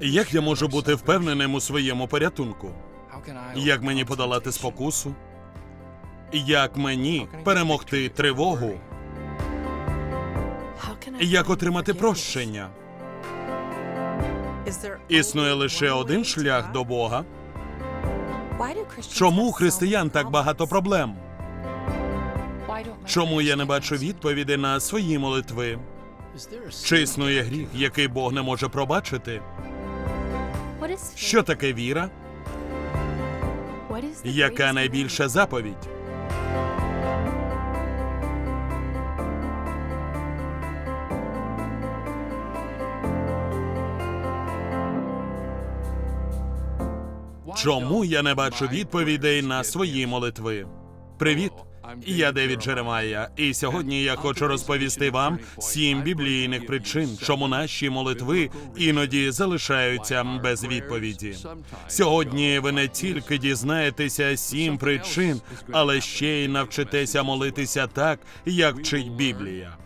Як я можу бути впевненим у своєму порятунку? Як мені подолати спокусу? Як мені перемогти тривогу? Як отримати прощення? Існує лише один шлях до Бога. Чому у християн так багато проблем? Чому я не бачу відповіді на свої молитви? Чи існує гріх, який Бог не може пробачити? Що таке віра? Яка найбільша заповідь? Чому я не бачу відповідей на свої молитви? Привіт! Я Девід Джеремая, і сьогодні я хочу розповісти вам сім біблійних причин, чому наші молитви іноді залишаються без відповіді. Сьогодні ви не тільки дізнаєтеся сім причин, але ще й навчитеся молитися так, як вчить Біблія.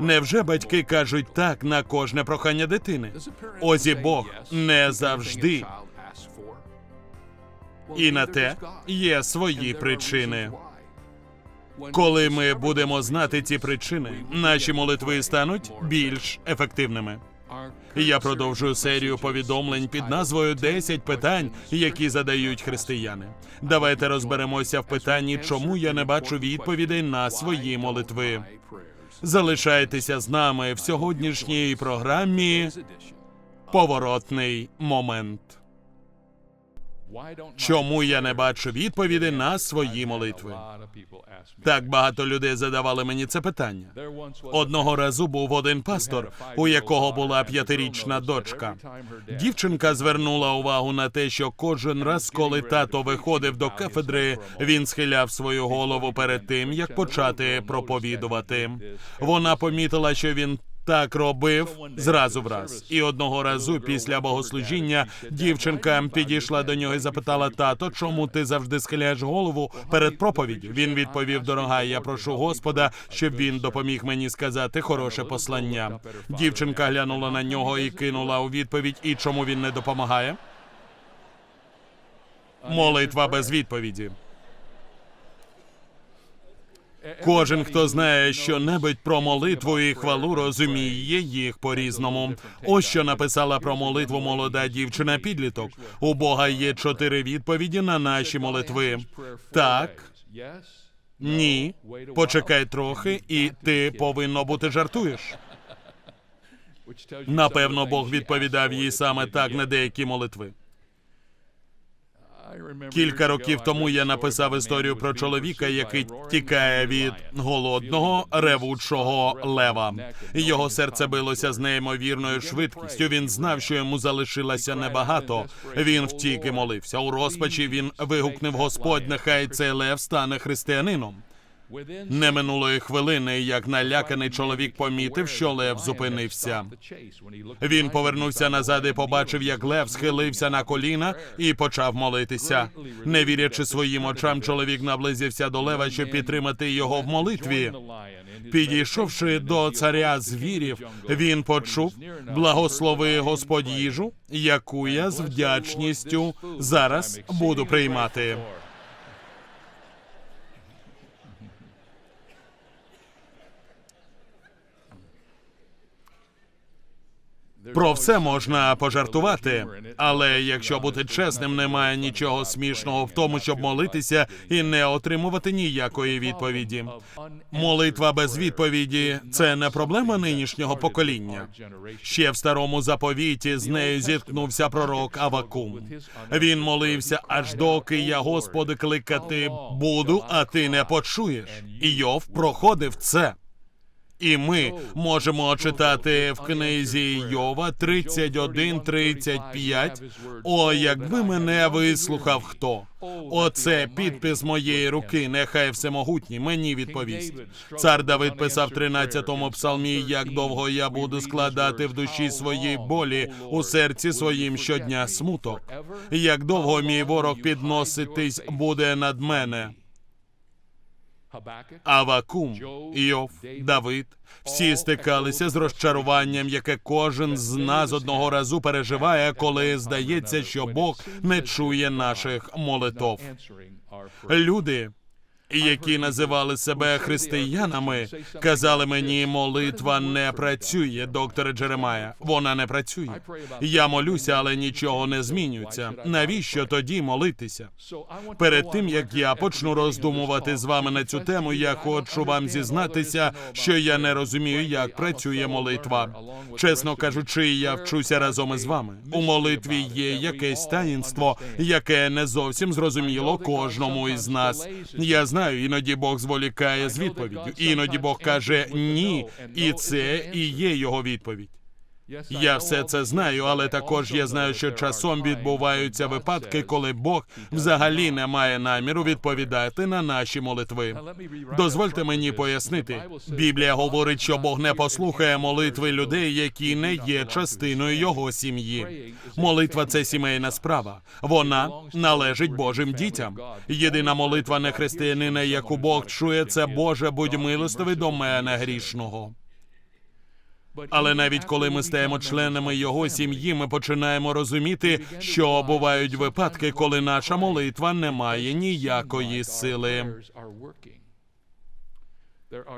Невже батьки кажуть так на кожне прохання дитини? Ось і Бог не завжди, і на те є свої причини. Коли ми будемо знати ці причини, наші молитви стануть більш ефективними. Я продовжую серію повідомлень під назвою «10 питань, які задають християни. Давайте розберемося в питанні, чому я не бачу відповідей на свої молитви. Залишайтеся з нами в сьогоднішній програмі Поворотний момент. Чому я не бачу відповіді на свої молитви? Так багато людей задавали мені це питання. Одного разу був один пастор, у якого була п'ятирічна дочка. Дівчинка звернула увагу на те, що кожен раз, коли тато виходив до кафедри, він схиляв свою голову перед тим, як почати проповідувати. Вона помітила, що він так робив зразу в раз. І одного разу після богослужіння дівчинка підійшла до нього і запитала: тато, чому ти завжди схиляєш голову перед проповіддю? Він відповів: Дорога, я прошу Господа, щоб він допоміг мені сказати хороше послання. Дівчинка глянула на нього і кинула у відповідь: І чому він не допомагає? Молитва без відповіді. Кожен, хто знає щонебудь про молитву і хвалу, розуміє їх по-різному. Ось що написала про молитву молода дівчина підліток. У Бога є чотири відповіді на наші молитви. Так, ні, почекай трохи, і ти повинно бути жартуєш. Напевно, Бог відповідав їй саме так на деякі молитви. Кілька років тому я написав історію про чоловіка, який тікає від голодного ревучого лева. Його серце билося з неймовірною швидкістю. Він знав, що йому залишилося небагато. Він втік і молився. У розпачі він вигукнув Господь, нехай цей лев стане християнином. Не минулої хвилини, як наляканий чоловік помітив, що лев зупинився. Він повернувся назад і побачив, як лев схилився на коліна і почав молитися. Не вірячи своїм очам, чоловік наблизився до лева, щоб підтримати його в молитві. Підійшовши до царя звірів, він почув благослови Господь їжу, яку я з вдячністю зараз буду приймати. Про все можна пожартувати, але якщо бути чесним, немає нічого смішного в тому, щоб молитися і не отримувати ніякої відповіді. Молитва без відповіді це не проблема нинішнього покоління. Ще в старому заповіті з нею зіткнувся пророк Авакум. Він молився, аж доки я, Господи, кликати буду, а ти не почуєш. Іов проходив це. І ми можемо читати в книзі Йова 31-35. О, якби мене вислухав хто. Оце підпис моєї руки. Нехай всемогутній мені відповість. Цар Давид писав в 13-му псалмі, як довго я буду складати в душі своїй болі, у серці своїм щодня смуток. Як довго мій ворог підноситись буде над мене. Авакум, Іов, Давид всі стикалися з розчаруванням, яке кожен з нас одного разу переживає, коли здається, що Бог не чує наших молитов. Люди, які називали себе християнами, казали мені, молитва не працює, докторе Джеремая. Вона не працює. Я молюся, але нічого не змінюється. Навіщо тоді молитися? Перед тим як я почну роздумувати з вами на цю тему, я хочу вам зізнатися, що я не розумію, як працює молитва. Чесно кажучи, я вчуся разом із вами. У молитві є якесь таїнство, яке не зовсім зрозуміло кожному із нас. Я знаю, іноді Бог зволікає з відповіддю, іноді Бог каже ні, і це і є його відповідь. Я все це знаю, але також я знаю, що часом відбуваються випадки, коли Бог взагалі не має наміру відповідати на наші молитви. Дозвольте мені пояснити. Біблія говорить, що Бог не послухає молитви людей, які не є частиною його сім'ї. Молитва це сімейна справа. Вона належить Божим дітям. Єдина молитва не християнина, яку Бог чує, це Боже, будь милостивий до мене грішного. Але навіть коли ми стаємо членами його сім'ї, ми починаємо розуміти, що бувають випадки, коли наша молитва не має ніякої сили.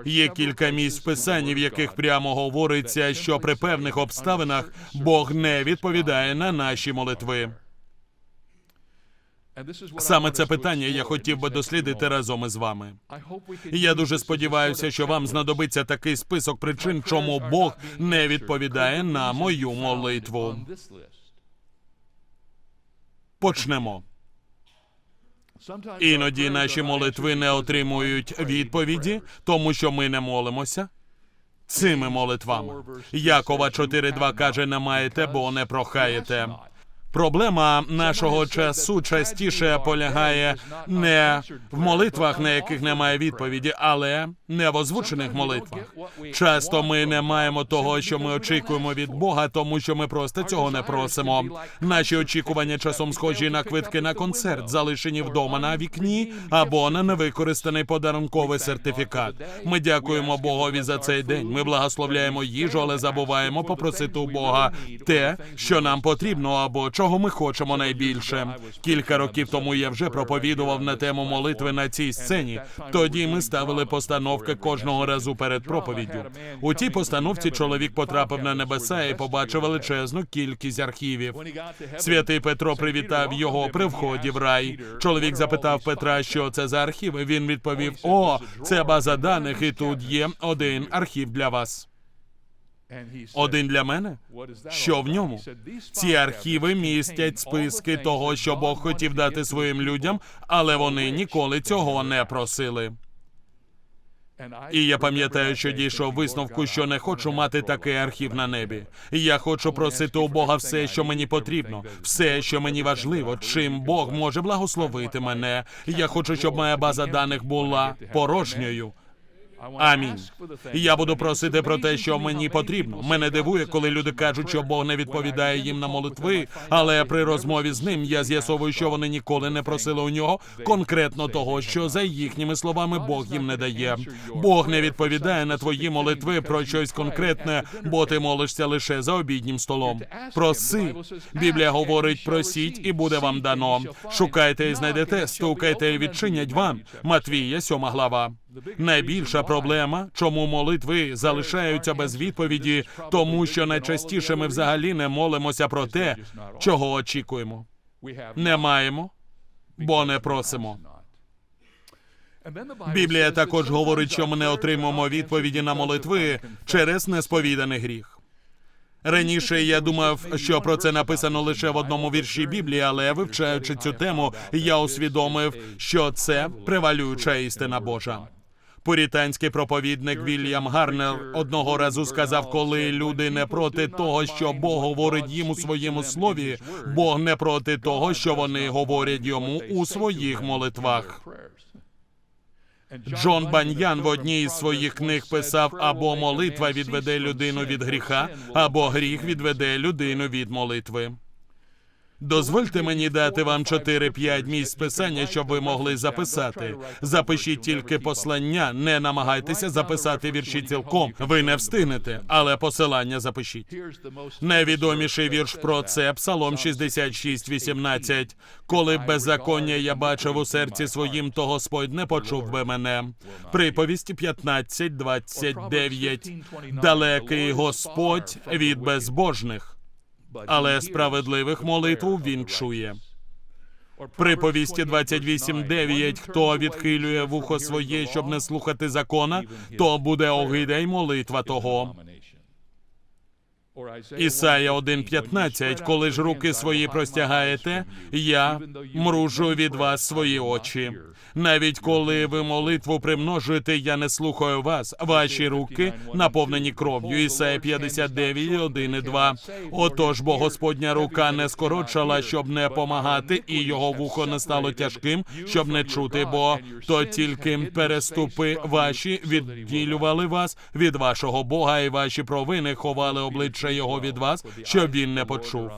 Є кілька місць в писанні, в яких прямо говориться, що при певних обставинах Бог не відповідає на наші молитви. Саме це питання я хотів би дослідити разом із вами. Я дуже сподіваюся, що вам знадобиться такий список причин, чому Бог не відповідає на мою молитву. Почнемо. Іноді наші молитви не отримують відповіді, тому що ми не молимося цими молитвами. Якова 4.2 каже: не маєте, бо не прохаєте. Проблема нашого часу частіше полягає не в молитвах, на яких немає відповіді, але не в озвучених молитвах. Часто ми не маємо того, що ми очікуємо від Бога, тому що ми просто цього не просимо. Наші очікування часом схожі на квитки на концерт, залишені вдома на вікні або на невикористаний подарунковий сертифікат. Ми дякуємо Богові за цей день. Ми благословляємо їжу, але забуваємо попросити у Бога те, що нам потрібно, або чого ми хочемо найбільше. Кілька років тому я вже проповідував на тему молитви на цій сцені. Тоді ми ставили постановки кожного разу перед проповіддю. У тій постановці чоловік потрапив на небеса і побачив величезну кількість архівів. Святий Петро привітав його при вході в рай. Чоловік запитав Петра, що це за архіви. Він відповів: О, це база даних, і тут є один архів для вас. Один для мене. Що в ньому? Ці архіви містять списки того, що Бог хотів дати своїм людям, але вони ніколи цього не просили. І я пам'ятаю, що дійшов висновку, що не хочу мати такий архів на небі. Я хочу просити у Бога все, що мені потрібно, все, що мені важливо, чим Бог може благословити мене. Я хочу, щоб моя база даних була порожньою. Амінь. Я буду просити про те, що мені потрібно. Мене дивує, коли люди кажуть, що Бог не відповідає їм на молитви, але при розмові з ним я з'ясовую, що вони ніколи не просили у нього конкретно того, що за їхніми словами Бог їм не дає. Бог не відповідає на твої молитви про щось конкретне, бо ти молишся лише за обіднім столом. Проси. Біблія говорить: просіть, і буде вам дано. Шукайте і знайдете, стукайте і відчинять вам. Матвія, сьома глава. Найбільша проблема, чому молитви залишаються без відповіді, тому що найчастіше ми взагалі не молимося про те, чого очікуємо. Не маємо, бо не просимо. Біблія також говорить, що ми не отримуємо відповіді на молитви через несповіданий гріх. Раніше я думав, що про це написано лише в одному вірші Біблії, але вивчаючи цю тему, я усвідомив, що це превалююча істина Божа. Пурітанський проповідник Вільям Гарнер одного разу сказав, коли люди не проти того, що Бог говорить їм у своєму слові, Бог не проти того, що вони говорять йому у своїх молитвах. Джон Баньян в одній із своїх книг писав: або молитва відведе людину від гріха, або гріх відведе людину від молитви. Дозвольте мені дати вам 4-5 місць писання, щоб ви могли записати. Запишіть тільки послання, не намагайтеся записати вірші цілком. Ви не встигнете, але посилання запишіть. Найвідоміший вірш про це Псалом 66, 18. Коли б беззаконня я бачив у серці своїм, то Господь не почув би мене. Приповісті 15, 29. Далекий Господь від безбожних, але справедливих молитву він чує. Приповісті 28.9. Хто відхилює вухо своє, щоб не слухати закона, то буде огида й молитва того. Ісая 1.15. Коли ж руки свої простягаєте, я мружу від вас свої очі. Навіть коли ви молитву примножуєте, я не слухаю вас. Ваші руки наповнені кров'ю. Ісая 59, 1 і 2. Отож, бо Господня рука не скорочала, щоб не помагати, і його вухо не стало тяжким, щоб не чути, бо то тільки переступи ваші відділювали вас від вашого Бога, і ваші провини ховали обличчя його від вас, щоб він не почув.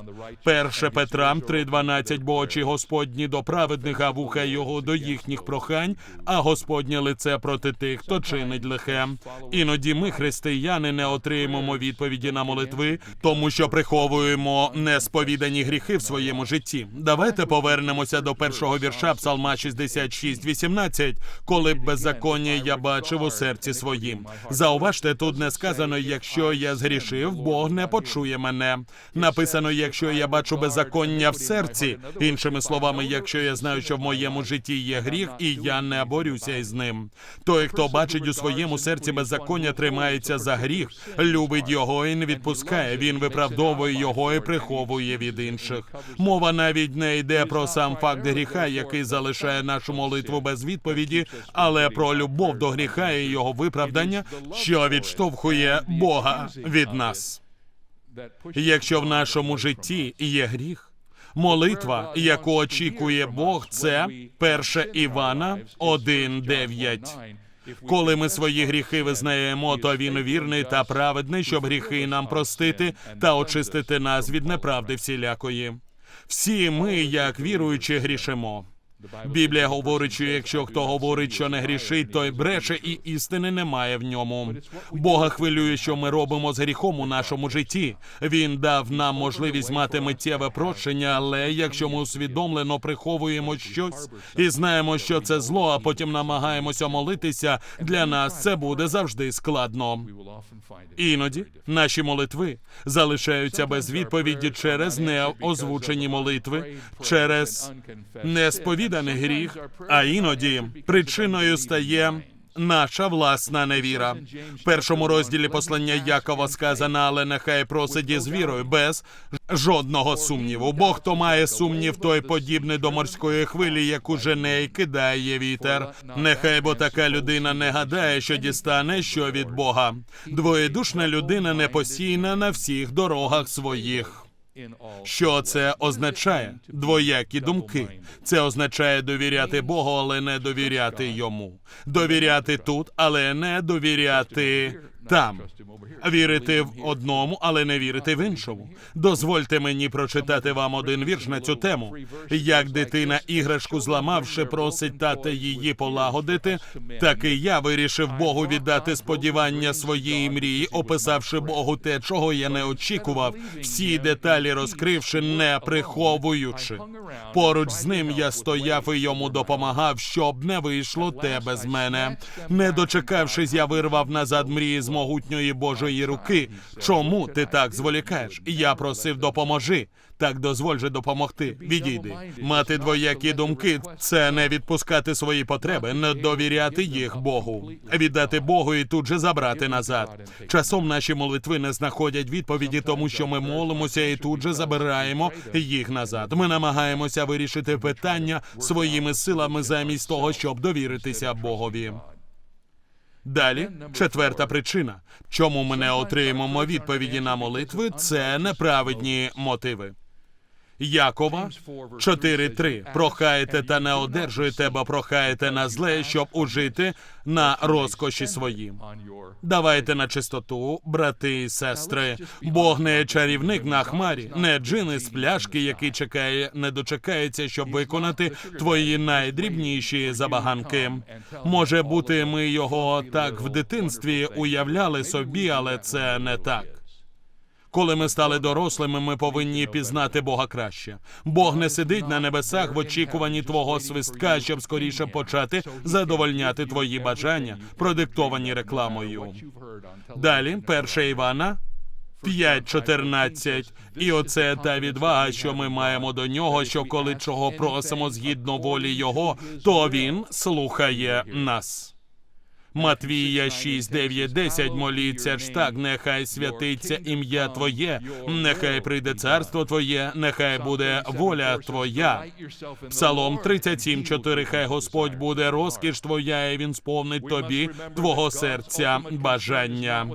Перше Петра 3.12, бо очі Господні до праведних, а вуха його до їхніх прохань, а Господнє лице проти тих, хто чинить лихе. Іноді ми, християни, не отримуємо відповіді на молитви, тому що приховуємо несповідані гріхи в своєму житті. Давайте повернемося до першого вірша Псалма 66.18. Коли б беззаконня я бачив у серці своїм. Зауважте, тут не сказано, якщо я згрішив, Бог не почує мене. Написано, якщо я бачу беззаконня в серці. Іншими словами, якщо я знаю, що в моєму житті є гріх, і я не борюся із ним. Той, хто бачить у своєму серці беззаконня, тримається за гріх, любить його і не відпускає. Він виправдовує його і приховує від інших. Мова навіть не йде про сам факт гріха, який залишає нашу молитву без відповіді, але про любов до гріха і його виправдання, що відштовхує Бога від нас. Якщо в нашому житті є гріх. Молитва, яку очікує Бог, це 1 Івана 1.9. Коли ми свої гріхи визнаємо, то він вірний та праведний, щоб гріхи нам простити та очистити нас від неправди всілякої. Всі ми, як віруючі, грішимо. Біблія говорить, що якщо хто говорить, що не грішить, той бреше, і істини немає в ньому. Бога хвилює, що ми робимо з гріхом у нашому житті. Він дав нам можливість мати миттєве прощення, але якщо ми усвідомлено приховуємо щось і знаємо, що це зло, а потім намагаємося молитися, для нас це буде завжди складно. Іноді наші молитви залишаються без відповіді через неозвучені молитви, через несповіданий гріх, а іноді причиною стає. Наша власна невіра. В першому розділі послання Якова сказано, але нехай просить із вірою, без жодного сумніву. Бо хто має сумнів, той подібний до морської хвилі, яку жене і кидає вітер. Нехай бо така людина не гадає, що дістане що від Бога. Двоєдушна людина непосійна на всіх дорогах своїх. Що це означає? Двоякі думки. Це означає довіряти Богу, але не довіряти йому. Довіряти тут, але не довіряти там. Вірити в одному, але не вірити в іншому. Дозвольте мені прочитати вам один вірш на цю тему. Як дитина іграшку зламавши, просить тата її полагодити, так і я вирішив Богу віддати сподівання своєї мрії, описавши Богу те, чого я не очікував, всі деталі розкривши, не приховуючи. Поруч з ним я стояв і йому допомагав, щоб не вийшло те без мене. Не дочекавшись, я вирвав назад мрії з могутньої Божої руки. Чому ти так зволікаєш? Я просив, допоможи. Так дозволь же допомогти. Відійди. Мати двоякі думки це не відпускати свої потреби, не довіряти їх Богу, віддати Богу і тут же забрати назад. Часом наші молитви не знаходять відповіді, тому що ми молимося і тут же забираємо їх назад. Ми намагаємося вирішити питання своїми силами замість того, щоб довіритися Богові. Далі, четверта причина, чому ми не отримуємо відповіді на молитви, це неправедні мотиви. Якова 4.3. Прохаєте та не одержуєте, бо прохаєте на зле, щоб ужити на розкоші свої. Давайте на чистоту, брати і сестри. Бог не чарівник на хмарі, не джин із пляшки, який чекає, не дочекається, щоб виконати твої найдрібніші забаганки. Може бути, ми його так в дитинстві уявляли собі, але це не так. Коли ми стали дорослими, ми повинні пізнати Бога краще. Бог не сидить на небесах в очікуванні твого свистка, щоб скоріше почати задовольняти твої бажання, продиктовані рекламою. Далі, 1 Івана 5.14. І оце та відвага, що ми маємо до нього, що коли чого просимо згідно волі Його, то він слухає нас. Матвія 6, 9, 10 моліться ж так, нехай святиться ім'я Твоє, нехай прийде царство Твоє, нехай буде воля Твоя. Псалом 37, 4, хай Господь буде розкіш Твоя, і Він сповнить тобі Твого серця. бажання.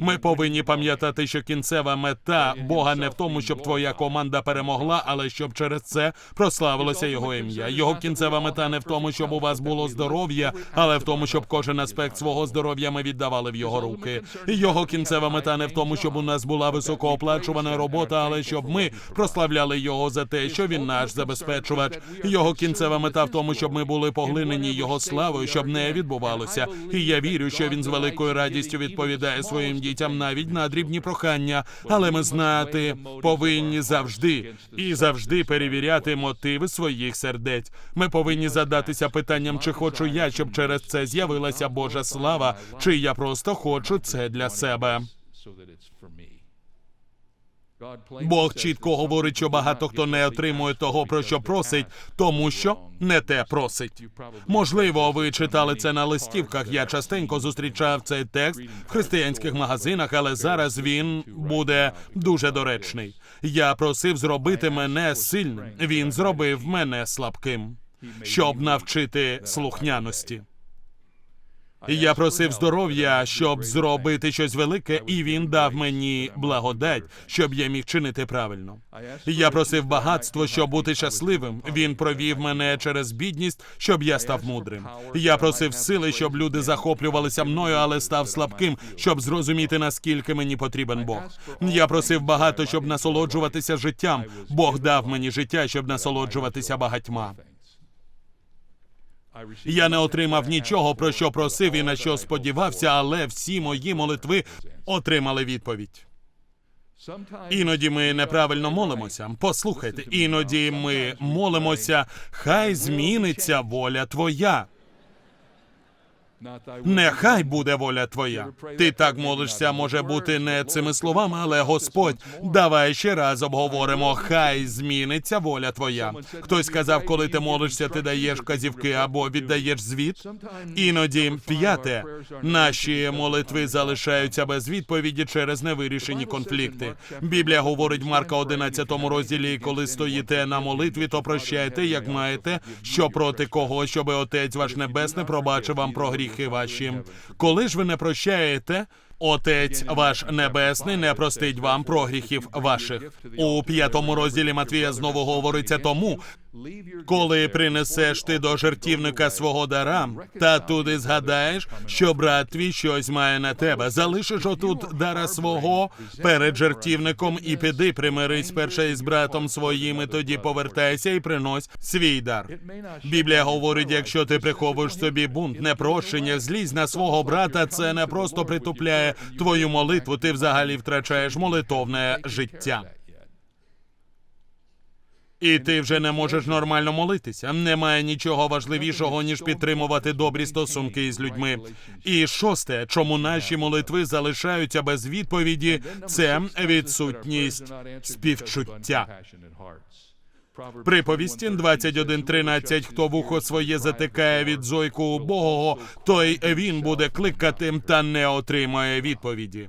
Ми повинні пам'ятати, що кінцева мета Бога не в тому, щоб твоя команда перемогла, але щоб через це прославилося його ім'я. Його кінцева мета не в тому, щоб у вас було здоров'я, але в тому, щоб кожен аспект свого здоров'я ми віддавали в його руки. Його кінцева мета не в тому, щоб у нас була високооплачувана робота, але щоб ми прославляли його за те, що він наш забезпечувач. Його кінцева мета в тому, щоб ми були поглинені його славою, щоб не відбувалося. І я вірю, що він з великою радістю відповідає своїм дітям навіть на дрібні прохання. Але ми знати повинні завжди і завжди перевіряти мотиви своїх сердець. Ми повинні задатися питанням, чи хочу я, щоб через це з'явилася Божа слава, чи я просто хочу це для себе. Бог чітко говорить, що багато хто не отримує того, про що просить, тому що не те просить. Можливо, ви читали це на листівках. Я частенько зустрічав цей текст в християнських магазинах, але зараз він буде дуже доречний. Я просив зробити мене сильним. Він зробив мене слабким, щоб навчити слухняності. Я просив здоров'я, щоб зробити щось велике, і він дав мені благодать, щоб я міг чинити правильно. Я просив багатство, щоб бути щасливим. Він провів мене через бідність, щоб я став мудрим. Я просив сили, щоб люди захоплювалися мною, але став слабким, щоб зрозуміти наскільки мені потрібен Бог. Я просив багато, щоб насолоджуватися життям. Бог дав мені життя, щоб насолоджуватися багатьма. Я не отримав нічого, про що просив і на що сподівався, але всі мої молитви отримали відповідь. Іноді ми неправильно молимося. Послухайте, іноді ми молимося, хай зміниться воля твоя. Нехай буде воля твоя. Ти так молишся, може бути не цими словами, але Господь, давай ще раз обговоримо. Хай зміниться воля твоя. Хтось сказав, коли ти молишся, ти даєш казівки або віддаєш звіт. Іноді п'яте наші молитви залишаються без відповіді через невирішені конфлікти. Біблія говорить в Марка 11 розділі, коли стоїте на молитві, то прощайте, як маєте, що проти кого, щоб Отець ваш Небесний пробачив вам про гріхи ваші. Коли ж ви не прощаєте, Отець ваш Небесний не простить вам прогріхів ваших. У п'ятому розділі Матвія знову говориться тому, коли принесеш ти до жертівника свого дара, та туди згадаєш, що брат твій щось має на тебе. Залишиш отут дара свого перед жертівником і піди, примирись перше із братом своїм, і тоді повертайся і принось свій дар. Біблія говорить, якщо ти приховуєш собі бунт, непрощення, злізь на свого брата, це не просто притупляє твою молитву, ти взагалі втрачаєш молитовне життя. І ти вже не можеш нормально молитися. Немає нічого важливішого, ніж підтримувати добрі стосунки із людьми. І шосте, чому наші молитви залишаються без відповіді, це відсутність співчуття. Приповісті 21.13. Хто вухо своє затикає від зойку убогого, той він буде кликати та не отримає відповіді.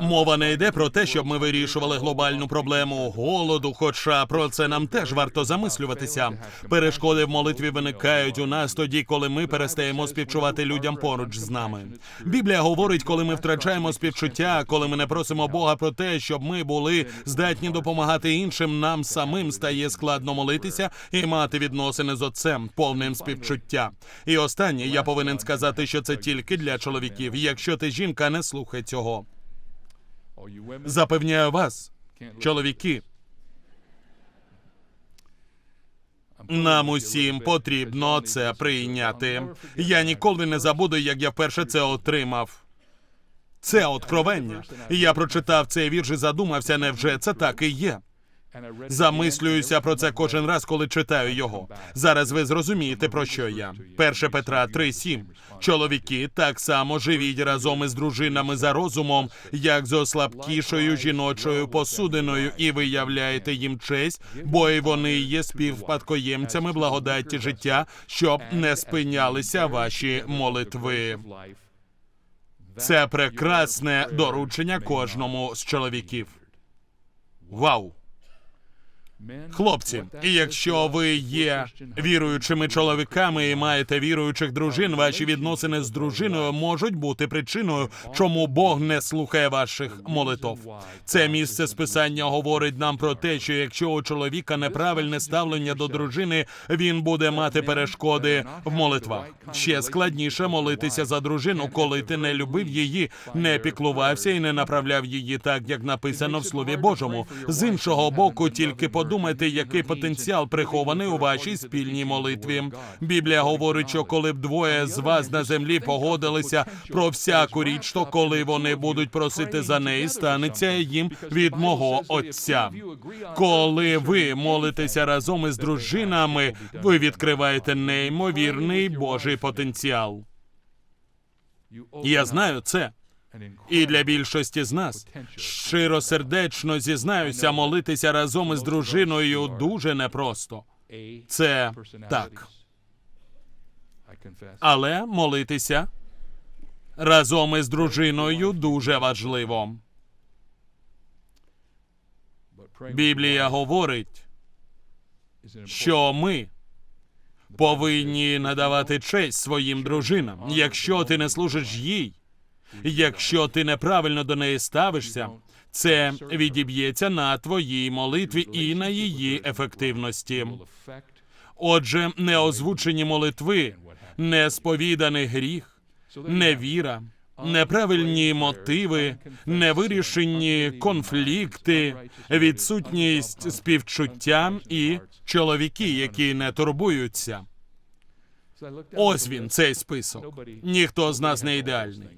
Мова не йде про те, щоб ми вирішували глобальну проблему голоду, хоча про це нам теж варто замислюватися. Перешкоди в молитві виникають у нас тоді, коли ми перестаємо співчувати людям поруч з нами. Біблія говорить, коли ми втрачаємо співчуття, коли ми не просимо Бога про те, щоб ми були здатні допомагати іншим, нам самим стає складно молитися і мати відносини з отцем, повним співчуття. І останнє я повинен сказати, що це тільки для чоловіків. Якщо ти жінка, не слухай цього. Запевняю вас, чоловіки, нам усім потрібно це прийняти. Я ніколи не забуду, як я вперше це отримав. Це откровення. Я прочитав цей вірш і задумався, невже це так і є. Замислююся про це кожен раз, коли читаю його. Зараз ви зрозумієте, про що я. 1 Петра 3,7. Чоловіки так само живіть разом із дружинами за розумом, як з ослабкішою жіночою посудиною, і виявляєте їм честь, бо й вони є співспадкоємцями благодаті життя, щоб не спинялися ваші молитви. Це прекрасне доручення кожному з чоловіків. Вау! Хлопці, і якщо ви є віруючими чоловіками і маєте віруючих дружин, ваші відносини з дружиною можуть бути причиною, чому Бог не слухає ваших молитв. Це місце списання говорить нам про те, що якщо у чоловіка неправильне ставлення до дружини, він буде мати перешкоди в молитвах. Ще складніше молитися за дружину, коли ти не любив її, не піклувався і не направляв її так, як написано в Слові Божому. З іншого боку, тільки подумайте, який потенціал прихований у вашій спільній молитві. Біблія говорить, що коли б двоє з вас на землі погодилися про всяку річ, то коли вони будуть просити за неї, станеться їм від мого отця. Коли ви молитеся разом із дружинами, ви відкриваєте неймовірний Божий потенціал. Я знаю це. І для більшості з нас щиросердечно зізнаюся, молитися разом із дружиною дуже непросто. Це так. Але молитися разом із дружиною дуже важливо. Біблія говорить, що ми повинні надавати честь своїм дружинам. Якщо ти не служиш їй, якщо ти неправильно до неї ставишся, це відіб'ється на твоїй молитві і на її ефективності. Отже, неозвучені молитви, несповіданий гріх, невіра, неправильні мотиви, невирішені конфлікти, відсутність співчуття і чоловіки, які не турбуються. Ось він, цей список. Ніхто з нас не ідеальний.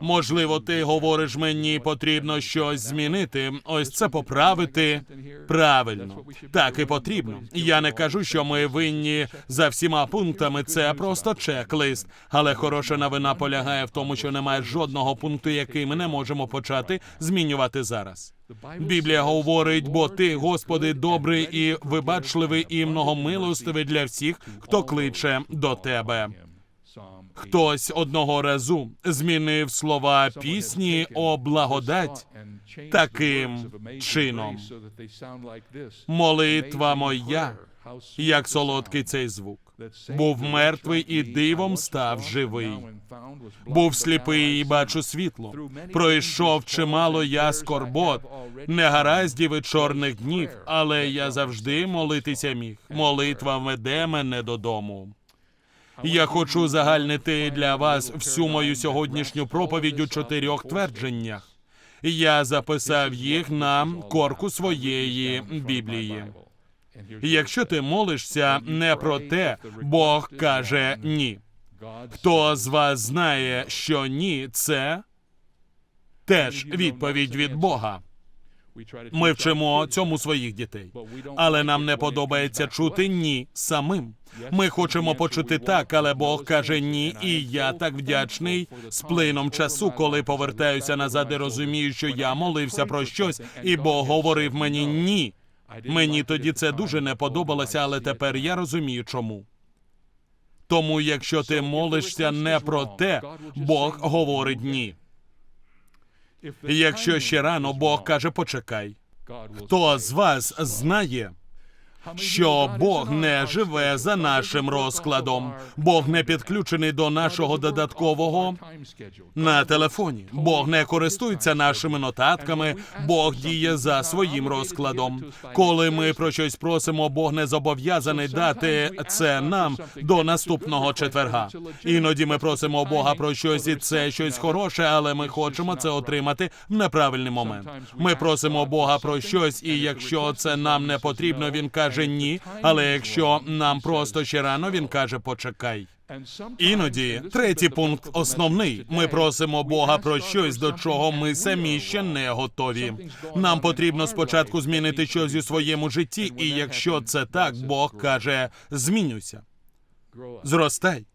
Можливо, ти говориш мені, потрібно щось змінити. Ось це поправити. Правильно, так і потрібно. Я не кажу, що ми винні за всіма пунктами. Це просто чек-лист. Але хороша новина полягає в тому, що немає жодного пункту, який ми не можемо почати змінювати зараз. Біблія говорить, бо ти, Господи, добрий і вибачливий і многомилостивий для всіх, хто кличе до тебе. Хтось одного разу змінив слова пісні о благодать таким чином. Молитва моя, як солодкий цей звук. Був мертвий і дивом став живий. Був сліпий і бачу світло. Пройшов чимало я скорбот, негараздів і чорних днів, але я завжди молитися міг. Молитва веде мене додому. Я хочу загальнити для вас всю мою сьогоднішню проповідь у чотирьох твердженнях. Я записав їх на корку своєї Біблії. Якщо ти молишся не про те, Бог каже ні. Хто з вас знає, що ні, це теж відповідь від Бога. Ми вчимо цьому своїх дітей, але нам не подобається чути ні самим. Ми хочемо почути так, але Бог каже ні, і я так вдячний з плином часу, коли повертаюся назад і розумію, що я молився про щось, і Бог говорив мені ні. Мені тоді це дуже не подобалося, але тепер я розумію, чому. Тому, якщо ти молишся не про те, Бог говорить ні. Якщо ще рано, Бог каже, почекай. Хто з вас знає, що Бог не живе за нашим розкладом, Бог не підключений до нашого додаткового на телефоні. Бог не користується нашими нотатками, Бог діє за своїм розкладом. Коли ми про щось просимо, Бог не зобов'язаний дати це нам до наступного четверга. Іноді ми просимо Бога про щось, і це щось хороше, але ми хочемо це отримати в неправильний момент. Ми просимо Бога про щось, і якщо це нам не потрібно, він каже ні. Але якщо нам просто ще рано, він каже почекай. Іноді третій пункт основний. Ми просимо Бога про щось, до чого ми самі ще не готові. Нам потрібно спочатку змінити щось у своєму житті, і якщо це так, Бог каже: змінюйся, зростай,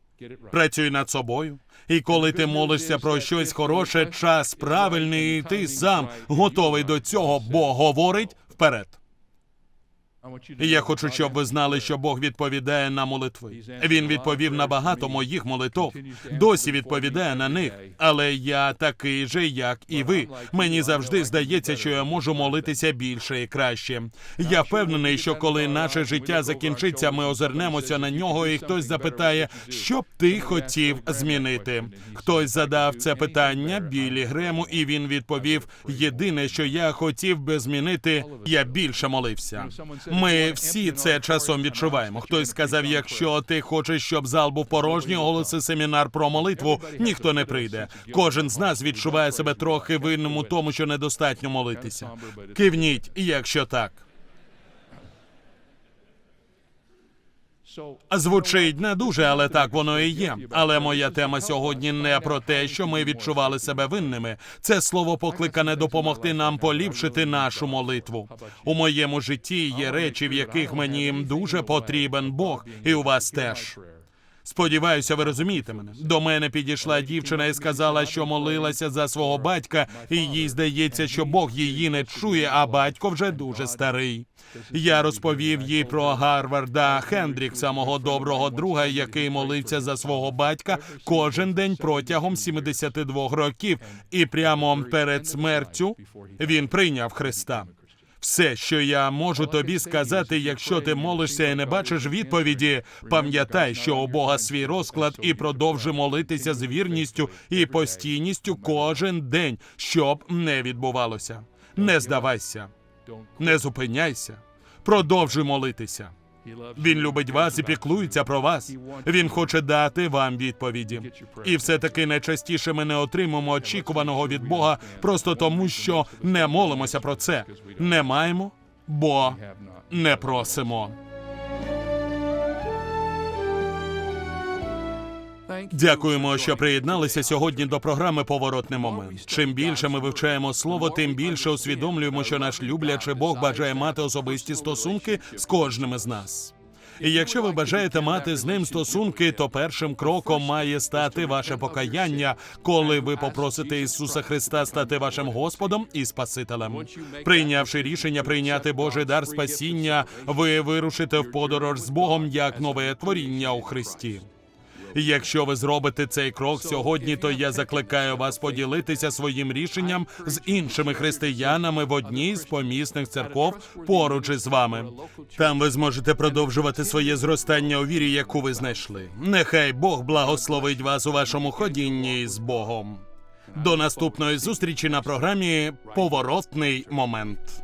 працюй над собою. І коли ти молишся про щось хороше, час правильний, і ти сам готовий до цього, Бог говорить вперед. І Я хочу, щоб ви знали, що Бог відповідає на молитви. Він відповів на багато моїх молитв. Досі відповідає на них. Але я такий же, як і ви. Мені завжди здається, що я можу молитися більше і краще. Я впевнений, що коли наше життя закінчиться, ми озирнемося на нього, і хтось запитає, що б ти хотів змінити. Хтось задав це питання Білі Грему, і він відповів: єдине, що я хотів би змінити, я більше молився. Ми всі це часом відчуваємо. Хтось сказав: якщо ти хочеш, щоб зал був порожній, оголоси семінар про молитву, ніхто не прийде. Кожен з нас відчуває себе трохи винним у тому, що недостатньо молитися. Кивніть, якщо так. Звучить не дуже, але так воно і є. Але моя тема сьогодні не про те, що ми відчували себе винними. Це слово покликане допомогти нам поліпшити нашу молитву. У моєму житті є речі, в яких мені дуже потрібен Бог, і у вас теж. Сподіваюся, ви розумієте мене. До мене підійшла дівчина і сказала, що молилася за свого батька, і їй здається, що Бог її не чує, а батько вже дуже старий. Я розповів їй про Гарварда Хендрікса, мого доброго друга, який молився за свого батька кожен день протягом 72 років, і прямо перед смертю він прийняв Христа. Все, що я можу тобі сказати, якщо ти молишся і не бачиш відповіді, пам'ятай, що у Бога свій розклад, і продовжи молитися з вірністю і постійністю кожен день, щоб не відбувалося. Не здавайся, не зупиняйся, продовжуй молитися. Він любить вас і піклується про вас. Він хоче дати вам відповіді. І все таки найчастіше ми не отримуємо очікуваного від Бога просто тому, що не молимося про це. Не маємо, бо не просимо. Дякуємо, що приєдналися сьогодні до програми Поворотний момент. Чим більше ми вивчаємо слово, тим більше усвідомлюємо, що наш люблячий Бог бажає мати особисті стосунки з кожним із нас. І якщо ви бажаєте мати з ним стосунки, то першим кроком має стати ваше покаяння, коли ви попросите Ісуса Христа стати вашим Господом і Спасителем. Прийнявши рішення прийняти Божий дар спасіння, ви вирушите в подорож з Богом як нове творіння у Христі. Якщо ви зробите цей крок сьогодні, то я закликаю вас поділитися своїм рішенням з іншими християнами в одній з помісних церков поруч із вами. Там ви зможете продовжувати своє зростання у вірі, яку ви знайшли. Нехай Бог благословить вас у вашому ходінні з Богом. До наступної зустрічі на програмі Поворотний момент.